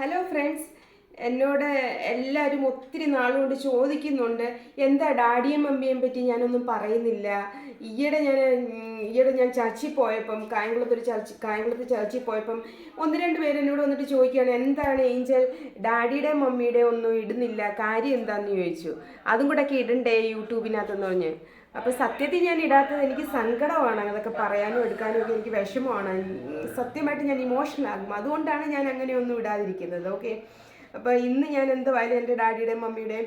Hello friends എന്നോട് എല്ലാവരും ഒത്തിരി നാളുകൊണ്ട് ചോദിക്കുന്നുണ്ട്. എന്താ ഡാഡിയും മമ്മിയും പറ്റി ഞാനൊന്നും പറയുന്നില്ല. ഈയിടെ ഞാൻ ഈയിടെ ഞാൻ ചർച്ചിൽ പോയപ്പം കായംകുളത്ത് ഒരു ചർച്ച് കായംകുളത്ത് ചർച്ചിൽ പോയപ്പം ഒന്ന് രണ്ട് പേര് എന്നോട് വന്നിട്ട് ചോദിക്കുകയാണ് എന്താണ് ഏഞ്ചൽ? ഡാഡിയുടെ മമ്മിയുടെ ഒന്നും ഇടുന്നില്ല. കാര്യം എന്താണെന്ന് ചോദിച്ചു. അതും കൂടെ ഒക്കെ ഇടണ്ടേ യൂട്യൂബിനകത്തെന്ന് പറഞ്ഞ്? അപ്പോൾ സത്യത്തിൽ ഞാൻ ഇടാത്തത് എനിക്ക് സങ്കടമാണ് അതൊക്കെ പറയാനും എടുക്കാനും ഒക്കെ എനിക്ക് വിഷമമാണ്. സത്യമായിട്ട് ഞാൻ ഇമോഷണൽ ആകും. അതുകൊണ്ടാണ് ഞാൻ അങ്ങനെയൊന്നും ഇടാതിരിക്കുന്നത്. ഓക്കെ അപ്പോൾ ഇന്ന് ഞാൻ എന്തായാലും എന്റെ ഡാഡിയുടെയും മമ്മിയുടെയും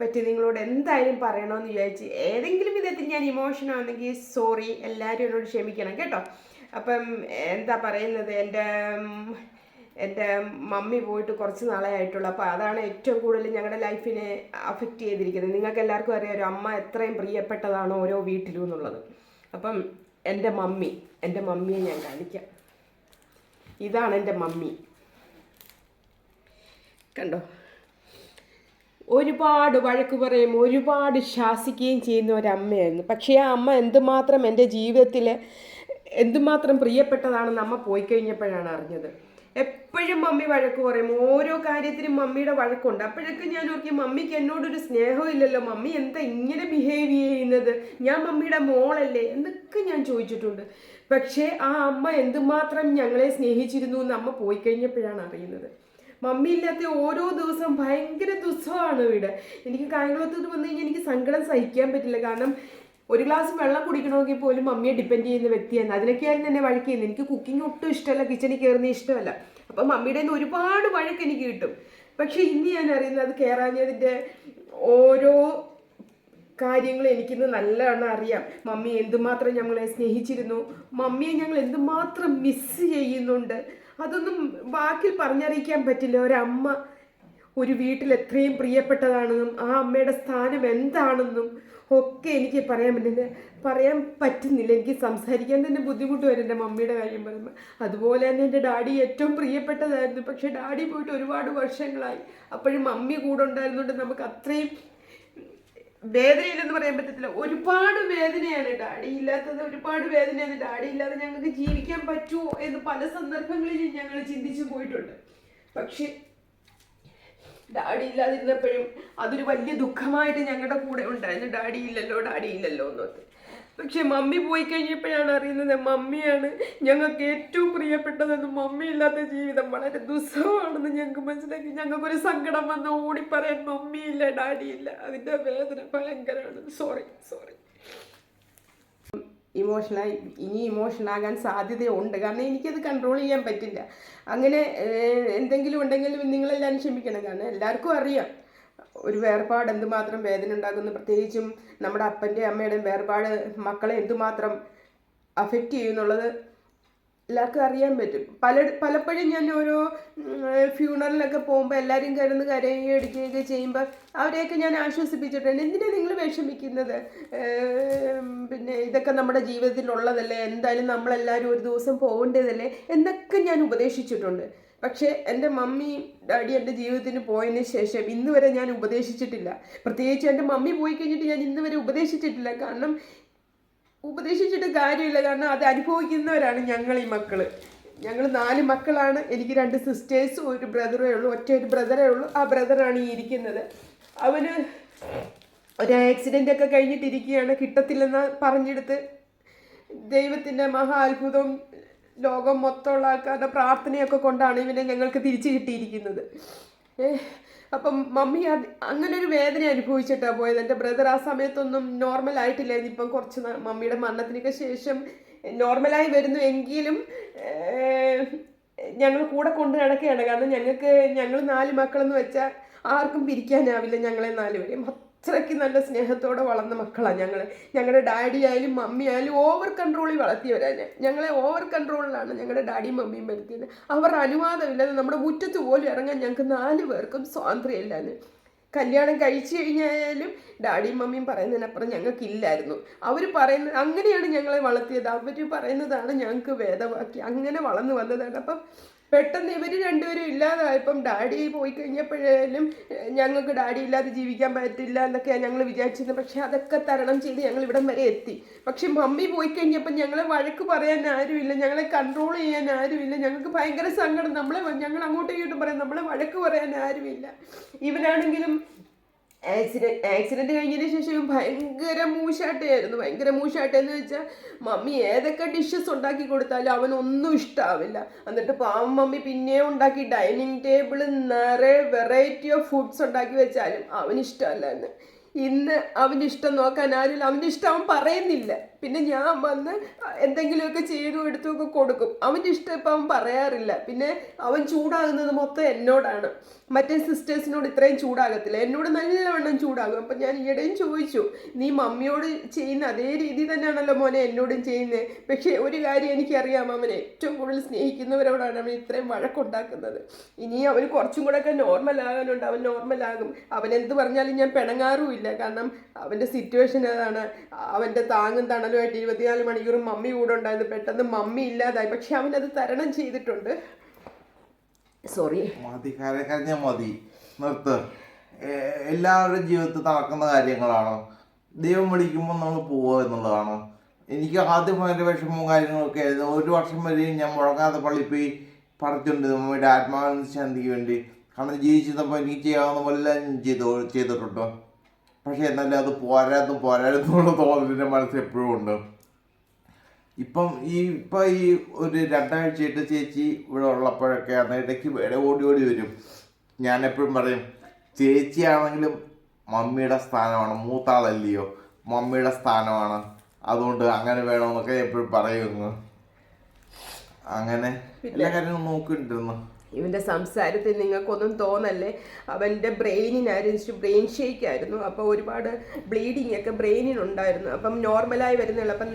പറ്റി നിങ്ങളോട് എന്തായാലും പറയണമെന്ന് വിചാരിച്ച് ഏതെങ്കിലും വിധത്തിൽ ഞാൻ ഇമോഷൻ ആണെങ്കിൽ സോറി എല്ലാവരും എന്നോട് ക്ഷമിക്കണം. കേട്ടോ? അപ്പം എന്താ പറയുന്നത്? എന്റെ എന്റെ മമ്മി പോയിട്ട് കുറച്ച് നാളെ അപ്പോൾ അതാണ് ഏറ്റവും കൂടുതൽ ഞങ്ങളുടെ ലൈഫിനെ അഫക്റ്റ് ചെയ്തിരിക്കുന്നത്. നിങ്ങൾക്ക് എല്ലാവർക്കും അറിയാം ഒരു അമ്മ എത്രയും പ്രിയപ്പെട്ടതാണ് ഓരോ വീട്ടിലും എന്നുള്ളത്. അപ്പം എന്റെ മമ്മി എന്റെ മമ്മിയെ ഞാൻ കാണിക്കാം. ഇതാണ് എന്റെ മമ്മി. കണ്ടോ? ഒരുപാട് വഴക്ക് പറയും ഒരുപാട് ശാസിക്കുകയും ചെയ്യുന്ന ഒരമ്മയായിരുന്നു. പക്ഷേ ആ അമ്മ എന്തുമാത്രം എന്റെ ജീവിതത്തിൽ എന്തുമാത്രം പ്രിയപ്പെട്ടതാണെന്ന് അമ്മ പോയി കഴിഞ്ഞപ്പോഴാണ് അറിഞ്ഞത്. എപ്പോഴും മമ്മി വഴക്ക് പറയും. ഓരോ കാര്യത്തിനും മമ്മിയുടെ വഴക്കുണ്ട്. അപ്പോഴൊക്കെ ഞാൻ നോക്കി മമ്മിക്ക് എന്നോടൊരു സ്നേഹവും ഇല്ലല്ലോ. മമ്മി എന്താ ഇങ്ങനെ ബിഹേവ് ചെയ്യുന്നത്? ഞാൻ മമ്മിയുടെ മോളല്ലേ? എന്നൊക്കെ ഞാൻ ചോദിച്ചിട്ടുണ്ട്. പക്ഷേ ആ അമ്മ എന്തുമാത്രം ഞങ്ങളെ സ്നേഹിച്ചിരുന്നു എന്ന് അമ്മ പോയി കഴിഞ്ഞപ്പോഴാണ് അറിയുന്നത്. മമ്മി ഇല്ലാത്ത ഓരോ ദിവസവും ഭയങ്കര ദുസ്സമാണ് വീട്. എനിക്ക് കായംകുളത്തോട്ട് വന്നു കഴിഞ്ഞാൽ എനിക്ക് സങ്കടം സഹിക്കാൻ പറ്റില്ല. കാരണം ഒരു ഗ്ലാസ് വെള്ളം കുടിക്കണമെങ്കിൽ പോലും മമ്മിയെ ഡിപ്പെൻഡ് ചെയ്യുന്ന വ്യക്തിയാണ്. അതിനൊക്കെയായിരുന്നു എന്നെ വഴക്ക് ചെയ്യുന്നത്. എനിക്ക് കുക്കിംഗ് ഒട്ടും ഇഷ്ടമല്ല കിച്ചണിൽ കയറുന്ന ഇഷ്ടമല്ല. അപ്പം മമ്മിയുടെ നിന്ന് ഒരുപാട് വഴക്ക് എനിക്ക് കിട്ടും. പക്ഷെ ഇന്ന് ഞാൻ അറിയുന്നത് അത് കയറാഞ്ഞതിന്റെ ഓരോ കാര്യങ്ങൾ എനിക്കിന്ന് നല്ലവണ്ണം അറിയാം. മമ്മി എന്തുമാത്രം ഞങ്ങളെ സ്നേഹിച്ചിരുന്നു. മമ്മിയെ ഞങ്ങൾ എന്തുമാത്രം മിസ്സ് ചെയ്യുന്നുണ്ട്. അതൊന്നും വാക്കിൽ പറഞ്ഞറിയിക്കാൻ പറ്റില്ല. ഒരമ്മ ഒരു വീട്ടിൽ എത്രയും പ്രിയപ്പെട്ടതാണെന്നും ആ അമ്മയുടെ സ്ഥാനം എന്താണെന്നും ഒക്കെ എനിക്ക് പറയാൻ പറ്റുന്നില്ല. പറയാൻ പറ്റുന്നില്ല. എനിക്ക് സംസാരിക്കാൻ തന്നെ ബുദ്ധിമുട്ട് വരും എന്റെ മമ്മിയുടെ കാര്യം പറയുമ്പോൾ അതുപോലെ തന്നെ എന്റെ ഡാഡി ഏറ്റവും പ്രിയപ്പെട്ടതായിരുന്നു. പക്ഷേ ഡാഡി പോയിട്ട് ഒരുപാട് വർഷങ്ങളായി. അപ്പോഴും മമ്മി കൂടെ ഉണ്ടായിരുന്നുകൊണ്ട് നമുക്ക് അത്രയും വേദനയില്ലെന്ന് പറയാൻ പറ്റത്തില്ല. ഒരുപാട് വേദനയാണ് ഡാഡി ഇല്ലാത്തത്. ഒരുപാട് വേദനയാണ് ഡാഡി ഇല്ലാതെ ഞങ്ങൾക്ക് ജീവിക്കാൻ പറ്റുമോ എന്ന് പല സന്ദർഭങ്ങളിൽ ഞങ്ങൾ ചിന്തിച്ചു പോയിട്ടുണ്ട്. പക്ഷെ ഡാഡി ഇല്ലാതിരുന്നപ്പോഴും അതൊരു വലിയ ദുഃഖമായിട്ട് ഞങ്ങളുടെ കൂടെ ഉണ്ടായിരുന്നു. ഡാഡി ഇല്ലല്ലോ ഡാഡി ഇല്ലല്ലോ എന്നൊക്കെ. പക്ഷെ മമ്മി പോയി കഴിഞ്ഞപ്പോഴാണ് അറിയുന്നത് മമ്മിയാണ് ഞങ്ങൾക്ക് ഏറ്റവും പ്രിയപ്പെട്ടതെന്ന്. മമ്മി ഇല്ലാത്ത ജീവിതം വളരെ ദുസ്സഹമാണെന്ന് ഞങ്ങൾക്ക് മനസ്സിലാക്കി. ഞങ്ങൾക്കൊരു സങ്കടം വന്ന് ഓടി പറയാൻ മമ്മിയില്ല ഡാഡിയില്ല അതിന്റെ വേദന ഭയങ്കരമാണ്. സോറി സോറി ഇമോഷണലായി ഇനി ഇമോഷനാകാൻ സാധ്യതയുണ്ട്. കാരണം എനിക്കത് കൺട്രോൾ ചെയ്യാൻ പറ്റില്ല. അങ്ങനെ എന്തെങ്കിലും ഉണ്ടെങ്കിൽ നിങ്ങളെല്ലാവരും ക്ഷമിക്കണം. കാരണം എല്ലാവർക്കും അറിയാം. ഒരു വേർപാട് എന്തുമാത്രം വേദന ഉണ്ടാകുന്നു പ്രത്യേകിച്ചും നമ്മുടെ അപ്പന്റെയും അമ്മയുടെയും വേർപാട് മക്കളെ എന്തുമാത്രം അഫക്റ്റ് ചെയ്യുന്നുള്ളത്. എല്ലാവർക്കും അറിയാൻ പറ്റും. പല പലപ്പോഴും ഞാൻ ഓരോ ഫ്യൂണറിലൊക്കെ പോകുമ്പോൾ എല്ലാവരും കിടന്ന് കരയുകയും അടിക്കുകയൊക്കെ ചെയ്യുമ്പോൾ അവരെയൊക്കെ ഞാൻ ആശ്വസിപ്പിച്ചിട്ടുണ്ട്. എന്തിനാണ് നിങ്ങൾ വിഷമിക്കുന്നത്? പിന്നെ ഇതൊക്കെ നമ്മുടെ ജീവിതത്തിലുള്ളതല്ലേ? എന്തായാലും നമ്മളെല്ലാവരും ഒരു ദിവസം പോകേണ്ടതല്ലേ? എന്നൊക്കെ ഞാൻ ഉപദേശിച്ചിട്ടുണ്ട്. പക്ഷേ എന്റെ മമ്മി ഡാഡി എന്റെ ജീവിതത്തിന് പോയതിന് ശേഷം ഇന്ന് വരെ ഞാൻ ഉപദേശിച്ചിട്ടില്ല. പ്രത്യേകിച്ച് എന്റെ മമ്മി പോയി കഴിഞ്ഞിട്ട് ഞാൻ ഇന്ന് വരെ ഉപദേശിച്ചിട്ടില്ല. കാരണം ഉപദേശിച്ചിട്ട് കാര്യമില്ല. കാരണം അത് അനുഭവിക്കുന്നവരാണ് ഞങ്ങൾ ഈ മക്കൾ. ഞങ്ങൾ നാല് മക്കളാണ്. എനിക്ക് രണ്ട് സിസ്റ്റേഴ്സും ഒരു ബ്രദറേ ഉള്ളൂ. ഒറ്റ ഒരു ബ്രദറേ ഉള്ളൂ. ആ ബ്രദറാണ് ഈ ഇരിക്കുന്നത്. അവന് ഒരു ആക്സിഡന്റ് ഒക്കെ കഴിഞ്ഞിട്ടിരിക്കുകയാണ്. കിട്ടത്തില്ലെന്ന് പറഞ്ഞെടുത്ത് ദൈവത്തിന്റെ മഹാ അത്ഭുതം ലോകം മൊത്തമുള്ള ആൾക്കാരുടെ പ്രാർത്ഥനയൊക്കെ കൊണ്ടാണ് ഇവനെ ഞങ്ങൾക്ക് തിരിച്ചു കിട്ടിയിരിക്കുന്നത്. അപ്പം മമ്മി അങ്ങനെ ഒരു വേദന അനുഭവിച്ചിട്ടാണ് പോയത്. എന്റെ ബ്രദർ ആ സമയത്തൊന്നും നോർമൽ ആയിട്ടില്ലായിരുന്നു. ഇപ്പം കുറച്ച് മമ്മിയുടെ മരണത്തിനൊക്കെ ശേഷം നോർമലായി വരുന്നു എങ്കിലും ഞങ്ങൾ കൂടെ കൊണ്ട് നടക്കുകയാണ്. കാരണം ഞങ്ങൾക്ക് ഞങ്ങൾ നാല് മക്കളെന്ന് വെച്ചാൽ ആർക്കും പിരിക്കാനാവില്ല ഞങ്ങളെ നാലുപേരെയും അത്രയ്ക്ക് നല്ല സ്നേഹത്തോടെ വളർന്ന മക്കളാണ് ഞങ്ങൾ ഞങ്ങളുടെ ഡാഡി ആയാലും മമ്മി ആയാലും ഓവർ കൺട്രോളിൽ വളർത്തിയവരാണ് ഞങ്ങളെ ഓവർ കൺട്രോളിലാണ് ഞങ്ങളുടെ ഡാഡിയും മമ്മിയും വരുത്തിയത്. അവരുടെ അനുവാദമില്ലാതെ നമ്മുടെ മുറ്റത്ത് പോലും ഇറങ്ങാൻ ഞങ്ങൾക്ക് നാല് പേർക്കും സ്വാതന്ത്ര്യമില്ലാന്ന്. കല്യാണം കഴിച്ചു കഴിഞ്ഞാലും ഡാഡിയും മമ്മിയും പറയുന്നതിനപ്പുറം ഞങ്ങൾക്കില്ലായിരുന്നു അവർ പറയുന്നത് അങ്ങനെയാണ് ഞങ്ങളെ വളർത്തിയത്. അവർ പറയുന്നതാണ് ഞങ്ങൾക്ക് വേദവാക്യം. അങ്ങനെ വളർന്നു വന്നതാണ്. അപ്പം പെട്ടെന്ന് ഇവർ രണ്ടുപേരും ഇല്ലാതായപ്പം ഡാഡി പോയി കഴിഞ്ഞപ്പോഴേലും ഞങ്ങൾക്ക് ഡാഡി ഇല്ലാതെ ജീവിക്കാൻ പറ്റില്ല എന്നൊക്കെയാണ് ഞങ്ങൾ വിചാരിച്ചിരുന്നത് പക്ഷെ അതൊക്കെ തരണം ചെയ്ത് ഞങ്ങൾ ഇവിടം വരെ എത്തി. പക്ഷെ മമ്മി പോയി കഴിഞ്ഞപ്പോൾ ഞങ്ങളെ വഴക്ക് പറയാൻ ആരുമില്ല ഞങ്ങളെ കൺട്രോൾ ചെയ്യാൻ ആരുമില്ല ഞങ്ങൾക്ക് ഭയങ്കര സങ്കടം. നമ്മളെ ഞങ്ങൾ അങ്ങോട്ടും ഇങ്ങോട്ടും പറയാം നമ്മളെ വഴക്ക് പറയാൻ ആരുമില്ല. ഇവനാണെങ്കിലും ആക്സിഡന്റ് ആക്സിഡന്റ് കഴിഞ്ഞതിന് ശേഷം ഭയങ്കര മൂശാട്ടയായിരുന്നു. ഭയങ്കര മൂശാട്ട എന്ന് വെച്ചാൽ മമ്മി ഏതൊക്കെ ഡിഷസ് ഉണ്ടാക്കി കൊടുത്താലും അവനൊന്നും ഇഷ്ടാവില്ല. എന്നിട്ട് പാവം മമ്മി പിന്നെ ഉണ്ടാക്കി ഡൈനിങ് ടേബിൾ നിറയെ വെറൈറ്റി ഓഫ് ഫുഡ്സ് ഉണ്ടാക്കി വെച്ചാലും അവനിഷ്ടമല്ല എന്ന്. ഇന്ന് അവനിഷ്ടം നോക്കാൻ ആരും അവനിഷ്ടം അവൻ പറയുന്നില്ല. പിന്നെ ഞാൻ വന്ന് എന്തെങ്കിലുമൊക്കെ ചെയ്തു എടുത്തുമൊക്കെ കൊടുക്കും. അവന്റെ ഇഷ്ടം ഇപ്പം അവൻ പറയാറില്ല. പിന്നെ അവൻ ചൂടാകുന്നത് മൊത്തം എന്നോടാണ്. മറ്റേ സിസ്റ്റേഴ്സിനോട് ഇത്രയും ചൂടാകത്തില്ല. എന്നോട് നല്ലവണ്ണം ചൂടാകും. അപ്പം ഞാൻ ഈയിടെയും ചോദിച്ചു നീ മമ്മിയോട് ചെയ്യുന്ന അതേ രീതി തന്നെയാണല്ലോ മോനെ എന്നോടും ചെയ്യുന്നത് പക്ഷേ ഒരു കാര്യം എനിക്കറിയാം. അവൻ ഏറ്റവും കൂടുതൽ സ്നേഹിക്കുന്നവരോടാണ് അവൻ ഇത്രയും വഴക്കുണ്ടാക്കുന്നത്. ഇനി അവന് കുറച്ചും കൂടെ ഒക്കെ നോർമൽ ആകാനുണ്ട്. അവൻ നോർമൽ ആകും. അവൻ എന്ത് പറഞ്ഞാലും ഞാൻ പിണങ്ങാറുമില്ല. കാരണം അവന്റെ സിറ്റുവേഷൻ അതാണ്. അവന്റെ താങ്ങും തണലുമായിട്ട് ഇരുപത്തിനാല് മണിക്കൂറും മമ്മി കൂടെ ഉണ്ടായിരുന്നു. പെട്ടെന്ന് മമ്മി ഇല്ലാതായി. പക്ഷെ അവൻ അത് തരണം ചെയ്തിട്ടുണ്ട്. സോറി മതി കരഞ്ഞ മതി. നിർത്ത്. എല്ലാവരുടെ ജീവിതത്തിൽ നടക്കുന്ന കാര്യങ്ങളാണോ. ദൈവം വിളിക്കുമ്പോൾ നമ്മൾ പോവുക എന്നുള്ളതാണോ. എനിക്ക് ആദ്യം ഭയങ്കര വിഷമവും കാര്യങ്ങളൊക്കെ ആയിരുന്നു. ഒരു വർഷം വരെയും ഞാൻ മുഴങ്ങാതെ പള്ളിയിൽ പോയി പറിച്ചുണ്ട് നമ്മുടെ ആത്മാവിന് ശാന്തിക്ക് വേണ്ടി. കാരണം ജീവിച്ചിരുന്നപ്പോൾ എനിക്ക് ചെയ്യാവുന്ന പോലെ ചെയ്തു ചെയ്തിട്ടുണ്ട്. പക്ഷേ എന്നാലും അത് പോരാതും പോരാതെന്നുള്ള തോന്നലിന്റെ മനസ്സ് എപ്പോഴും ഉണ്ട്. ഇപ്പം ഈ ഇപ്പം ഈ ഒരു രണ്ടാഴ്ചയായിട്ട് ചേച്ചി ഇവിടെ ഉള്ളപ്പോഴൊക്കെ അന്ന് ഇടയ്ക്ക് വേറെ ഓടി ഓടി വരും. ഞാനെപ്പോഴും പറയും ചേച്ചിയാണെങ്കിലും മമ്മിയുടെ സ്ഥാനമാണ് മൂത്താളല്ലയോ മമ്മിയുടെ സ്ഥാനമാണ്. അതുകൊണ്ട് അങ്ങനെ വേണമെന്നൊക്കെ എപ്പോഴും പറയുന്നു. അങ്ങനെ എല്ലാ കാര്യങ്ങളും നോക്കിയിട്ടിരുന്നു. ഇവന്റെ സംസാരത്തിൽ നിങ്ങൾക്കൊന്നും തോന്നല്ലേ? അവന്റെ ബ്രെയിനിനായിരുന്നു ബ്രെയിൻ ഷേക്ക് ആയിരുന്നു അപ്പോൾ ഒരുപാട് ബ്ലീഡിങ് ഒക്കെ ബ്രെയിനിനുണ്ടായിരുന്നു അപ്പം നോർമലായി വരുന്നുള്ളൂ. അപ്പം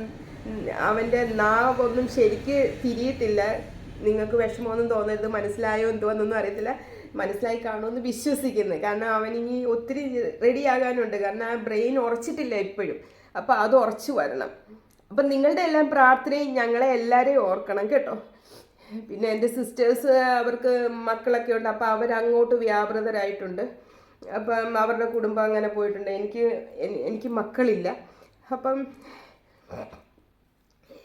അവന്റെ നാവൊന്നും ശരിക്ക് തിരിയത്തില്ല നിങ്ങൾക്ക് വിഷമമൊന്നും തോന്നരുത്. മനസ്സിലായോ എന്തുവെന്നൊന്നും അറിയത്തില്ല. മനസ്സിലായി കാണുമെന്ന് വിശ്വസിക്കുന്നു. കാരണം അവനിനി ഒത്തിരി റെഡി ആകാനുണ്ട് കാരണം ആ ബ്രെയിൻ ഉറച്ചിട്ടില്ല ഇപ്പോഴും. അപ്പോൾ അത് ഉറച്ചു വരണം. അപ്പം നിങ്ങളുടെ എല്ലാം പ്രാർത്ഥനയും ഞങ്ങളെ എല്ലാവരെയും ഓർക്കണം കേട്ടോ. പിന്നെ എന്റെ സിസ്റ്റേഴ്സ് അവർക്ക് മക്കളൊക്കെ ഉണ്ട്. അപ്പോൾ അവരങ്ങോട്ട് വ്യാപൃതരായിട്ടുണ്ട്. അപ്പം അവരുടെ കുടുംബം അങ്ങനെ പോയിട്ടുണ്ട്. എനിക്ക് എനിക്ക് മക്കളില്ല. അപ്പം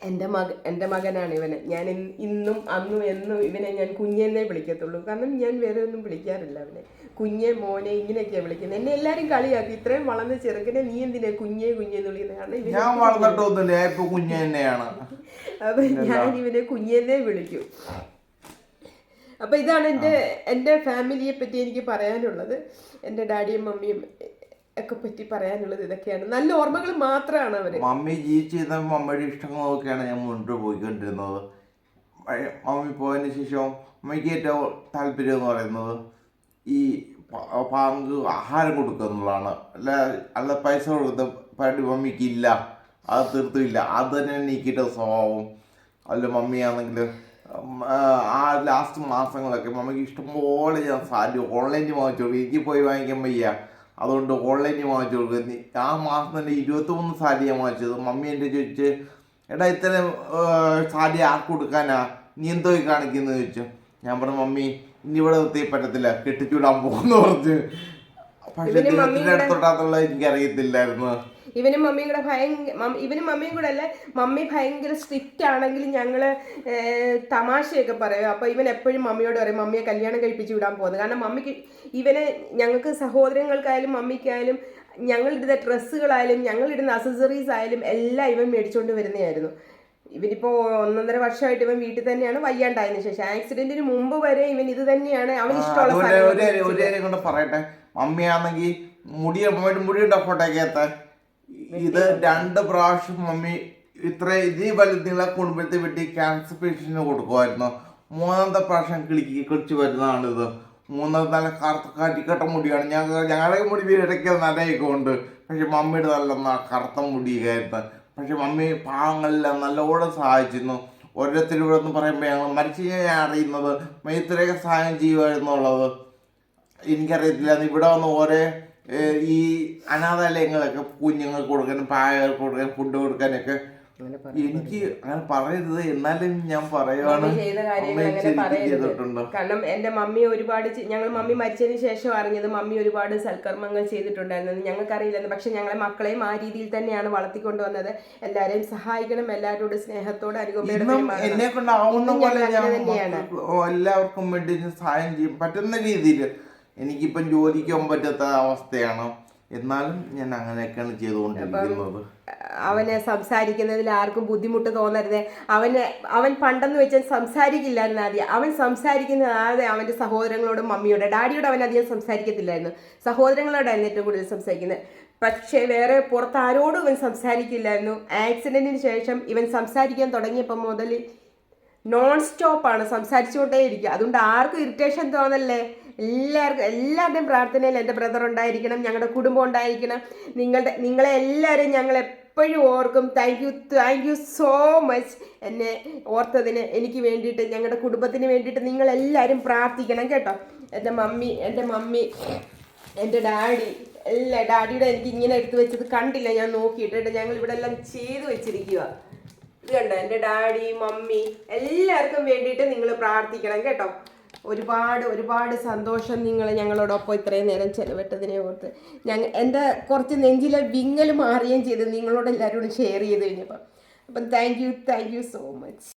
എന്റെ മക എന്റെ മകനാണ് ഇവന്. ഞാൻ ഇന്നും അന്നും എന്നും ഇവനെ ഞാൻ കുഞ്ഞെന്നേ വിളിക്കത്തുള്ളൂ. കാരണം ഞാൻ വേറെ ഒന്നും വിളിക്കാറില്ല അവനെ. കുഞ്ഞെ മോനെ ഇങ്ങനെയൊക്കെയാണ് വിളിക്കുന്നത് എന്നെ എല്ലാവരും കളിയാക്കി. ഇത്രയും വളർന്ന ചെറുക്കനെ നീ എന്തിനാ കുഞ്ഞെ കുഞ്ഞെ എന്ന് വിളിക്കുന്നത് ഞാൻ വളർന്നിട്ടൊന്നുമില്ല ഞാൻ ഇപ്പൊ കുഞ്ഞ് തന്നെയാണ്. അപ്പൊ ഞാൻ ഇവനെ കുഞ്ഞെന്നേ വിളിക്കൂ. അപ്പൊ ഇതാണ് എന്റെ എന്റെ ഫാമിലിയെ പറ്റി എനിക്ക് പറയാനുള്ളത്. എന്റെ ഡാഡിയും മമ്മിയും ഒക്കെ പറ്റി പറയാനുള്ളത് ഇതൊക്കെയാണ്. നല്ല ഓർമ്മകൾ മാത്രമാണ് അവർ. മമ്മി ജീവിച്ചിരുന്ന മമ്മിയുടെ ഇഷ്ടങ്ങളൊക്കെയാണ് ഞാൻ മുന്നോട്ട് പോയിക്കൊണ്ടിരുന്നത്. മമ്മി പോയതിന് ശേഷം മമ്മിക്ക് ഏറ്റവും താല്പര്യം എന്ന് പറയുന്നത് ഈ പാങ്ക് ആഹാരം കൊടുക്കുക എന്നുള്ളതാണ്. അല്ല അല്ല പൈസ കൊടുക്കുന്ന പരിപാടി മമ്മിക്ക് ഇല്ല അത് തീർത്തുമില്ല. അത് തന്നെ നീക്കിയിട്ട് സ്വഭാവം. അല്ല മമ്മിയാണെങ്കിൽ ആ ലാസ്റ്റ് മാസങ്ങളൊക്കെ മമ്മിക്ക് ഇഷ്ടംപോലെ ഞാൻ സാരി ഓൺലൈനിൽ വാങ്ങിച്ചോളൂ. എനിക്ക് പോയി വാങ്ങിക്കാൻ വയ്യ. അതുകൊണ്ട് ഓൺലൈനിൽ വാങ്ങിച്ചു കൊടുക്കും. ആ മാസം തന്നെ ഇരുപത്തിമൂന്ന് സാരി ഞാൻ വാങ്ങിച്ചത്. മമ്മി എന്റെ ചോദിച്ച് എടാ ഇത്രയും സാരി ആർക്ക് കൊടുക്കാനാ? നീ എന്തോ ഈ കാണിക്കുന്നത് ചോദിച്ചു. ഞാൻ പറഞ്ഞു മമ്മി ഇനി ഇവിടെ നിർത്തി പറ്റത്തില്ല. കെട്ടിച്ചൂടാൻ പോകുന്നു പറഞ്ഞു. പക്ഷെ ദൈവത്തിന്റെ അടുത്തോട്ടാത്തുള്ള എനിക്കറിയത്തില്ലായിരുന്നു. ഇവനും മമ്മിയും കൂടെ ഭയങ്കര ഇവനും മമ്മിയും കൂടെ അല്ലേ? മമ്മി ഭയങ്കര സ്ട്രിക്റ്റ് ആണെങ്കിൽ ഞങ്ങൾ തമാശയൊക്കെ പറയും. അപ്പോൾ ഇവൻ എപ്പോഴും മമ്മിയോട് പറയും മമ്മിയെ കല്യാണം കഴിപ്പിച്ച് വിടാൻ പോകുന്നത് കാരണം മമ്മിക്ക് ഇവനെ ഞങ്ങൾക്ക് സഹോദരങ്ങൾക്കായാലും മമ്മിക്കായാലും ഞങ്ങളിടുന്ന ഡ്രസ്സുകളായാലും ഞങ്ങളിടുന്ന അസസറീസ് ആയാലും എല്ലാം ഇവൻ മേടിച്ചുകൊണ്ട് വരുന്നതായിരുന്നു. ഇവനിപ്പോൾ ഒന്നൊന്നര വർഷമായിട്ട് ഇവൻ വീട്ടിൽ തന്നെയാണ് വയ്യാണ്ടായതിനു ശേഷം. ആക്സിഡന്റിന് മുമ്പ് വരെ ഇവൻ ഇത് തന്നെയാണ് അവൻ ഇഷ്ടമുള്ള പറയട്ടെ. മമ്മിയാണെങ്കിൽ മുടി മുടിയുണ്ടോ ഫോട്ടോക്കകത്ത് ഇത് രണ്ട് പ്രാവശ്യം മമ്മി ഇത്ര ഇതേ വലുതിനുള്ള കുടുംബത്തെ വെട്ടി ക്യാൻസർ പേഷ്യന്റിന് കൊടുക്കുമായിരുന്നു മൂന്നാമത്തെ പ്രാവശ്യം കിളിക്ക് കിളിച്ച് വരുന്നതാണിത്. മൂന്നാമത്തെ നല്ല കറുത്ത കാറ്റിക്കട്ട മുടിയാണ്. ഞങ്ങൾ ഞങ്ങളുടെ മുടി ഇടയ്ക്ക് നല്ലയൊക്കെ ഉണ്ട്. പക്ഷെ മമ്മിയുടെ നല്ല കറുത്ത മുടിയായിരുന്നു. പക്ഷെ മമ്മി പാവങ്ങളെല്ലാം നല്ലോണം സഹായിച്ചിരുന്നു. ഓരോരുത്തരും ഇവിടെ നിന്ന് പറയുമ്പോൾ ഞങ്ങൾ മരിച്ചു ഞാൻ അറിയുന്നത് മൈത്രയൊക്കെ സഹായം ചെയ്യുമായിരുന്നുള്ളത് എനിക്കറിയത്തില്ല ഇവിടെ വന്ന് ഓരോ ഈ അനാഥാലയങ്ങളൊക്കെ കുഞ്ഞുങ്ങൾക്ക് കൊടുക്കാനും പായകൾക്ക് കൊടുക്കാൻ ഫുഡ് കൊടുക്കാനൊക്കെ എനിക്ക് അങ്ങനെ പറയരുത്. എന്നാലും ഞാൻ പറയുവാണ്. കാരണം എന്റെ മമ്മി ഒരുപാട് ഞങ്ങൾ മമ്മി മരിച്ചതിന് ശേഷം അറിഞ്ഞത് മമ്മി ഒരുപാട് സൽക്കർമ്മങ്ങൾ ചെയ്തിട്ടുണ്ടായിരുന്നു. ഞങ്ങൾക്കറിയില്ലെന്ന് പക്ഷെ ഞങ്ങളെ മക്കളെയും ആ രീതിയിൽ തന്നെയാണ് വളർത്തിക്കൊണ്ടുവന്നത്. എല്ലാരെയും സഹായിക്കണം. എല്ലാവരോടും സ്നേഹത്തോടെ. മക്കൾക്ക് എല്ലാവർക്കും വേണ്ടി സഹായം ചെയ്യും. പറ്റുന്ന രീതിയിൽ എനിക്കിപ്പം ജോലിക്ക് പറ്റാത്ത അവസ്ഥയാണ്. എന്നാലും ഞാൻ അങ്ങനെയൊക്കെയാണ് ചെയ്തുകൊണ്ടിരിക്കുന്നത്. അവന് സംസാരിക്കുന്നതിൽ ആർക്കും ബുദ്ധിമുട്ട് തോന്നരുത്. അവന് അവൻ പണ്ടെന്ന് വെച്ചാൽ സംസാരിക്കില്ലായിരുന്നു ആദ്യം. അവൻ സംസാരിക്കുന്നത് ആദ്യം അവന്റെ സഹോദരങ്ങളോടും മമ്മിയോടും. ഡാഡിയോടും അവൻ അധികം സംസാരിക്കത്തില്ലായിരുന്നു. സഹോദരങ്ങളോടായിരുന്നു ഏറ്റവും കൂടുതൽ സംസാരിക്കുന്നത്. പക്ഷേ വേറെ പുറത്ത് ആരോടും ഇവൻ സംസാരിക്കില്ലായിരുന്നു. ആക്സിഡന്റിന് ശേഷം ഇവൻ സംസാരിക്കാൻ തുടങ്ങിയപ്പോൾ മുതൽ നോൺ സ്റ്റോപ്പാണ് സംസാരിച്ചുകൊണ്ടേ ഇരിക്കുക അതുകൊണ്ട് ആർക്കും ഇറിറ്റേഷൻ തോന്നല്ലേ? എല്ലാവർക്കും എല്ലാവരുടെയും പ്രാർത്ഥനയിൽ എന്റെ ബ്രദർ ഉണ്ടായിരിക്കണം ഞങ്ങളുടെ കുടുംബം ഉണ്ടായിരിക്കണം. നിങ്ങളുടെ നിങ്ങളെ എല്ലാവരും ഞങ്ങൾ എപ്പോഴും ഓർക്കും. Thank you thank you so much എന്നെ ഓർത്തതിന് എനിക്ക് വേണ്ടിയിട്ട് ഞങ്ങളുടെ കുടുംബത്തിന് വേണ്ടിയിട്ട് നിങ്ങളെല്ലാവരും പ്രാർത്ഥിക്കണം കേട്ടോ. എന്റെ മമ്മി എന്റെ മമ്മി എന്റെ ഡാഡി എല്ലാ ഡാഡിയുടെ എനിക്ക് ഇങ്ങനെ എടുത്തു വെച്ചത് കണ്ടില്ല ഞാൻ നോക്കിയിട്ട്. ഞങ്ങൾ ഇവിടെ എല്ലാം ചെയ്തു വെച്ചിരിക്കുക ഇത് കണ്ടോ എന്റെ ഡാഡി മമ്മി എല്ലാവർക്കും വേണ്ടിയിട്ട് നിങ്ങൾ പ്രാർത്ഥിക്കണം കേട്ടോ. ഒരുപാട് ഒരുപാട് സന്തോഷം നിങ്ങൾ ഞങ്ങളോടൊപ്പം ഇത്രയും നേരം ചെലവിട്ടതിനെ ഓർത്ത്. ഞങ്ങൾ എന്റെ കുറച്ച് നെഞ്ചിലെ വിങ്ങൽ മാറുകയും ചെയ്ത്. നിങ്ങളോട് എല്ലാവരോടും ഷെയർ ചെയ്ത് കഴിഞ്ഞപ്പം. അപ്പം thank you thank you so much